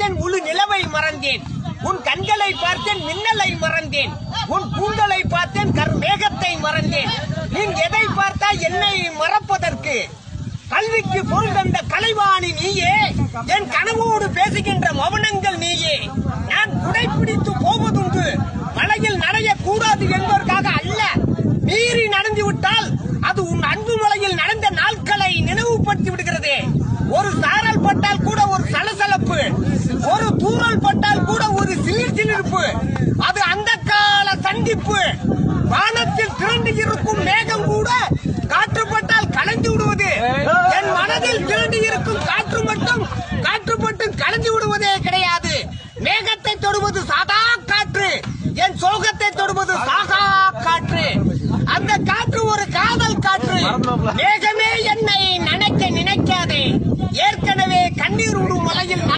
பார்த்தேன் முழு நிலவை மறந்தேன். உன் கண்களை பார்த்தேன் மின்னலை மறந்தேன். உன் கூந்தலை பார்த்தேன் கர்மேகத்தை மறந்தேன். நீ எதை பார்த்தா என்னை மறப்பதற்கு? கல்விக்கு பொருள் தந்த கலைவாணி நீயே. என் கனவோடு பேசுகின்ற மௌனங்கள் நீயே. நான் குடைப்பிடித்து போவதுண்டு. மலையில் நடைய கூடாது என்பதற்காக அல்ல. மீறி நடந்து விட்டால் அது உன் அன்பு மலையில் நடந்த நாட்களை நினைவுபடுத்தி விடுகிறது. ஒரு வாய்நிருப்பு அது அந்த கால சந்திப்பு. வானத்தில் திரண்டு இருக்கும் மேகம் கூட காற்றுப்பட்டால் கலைந்து விடுவது. என் மனதில் திரண்டு இருக்கும் காற்று மட்டும் காற்று மட்டும் விடுவதே கிடையாது. மேகத்தை தொடுவது சாதா காற்று. என் சோகத்தை தொடுவது சாகா காற்று. அந்த காற்று ஒரு காதல் காற்று. மேகமே என்னை நினைக்க நினைக்காதே. ஏற்கனவே கண்ணீர் விடும் மலையில்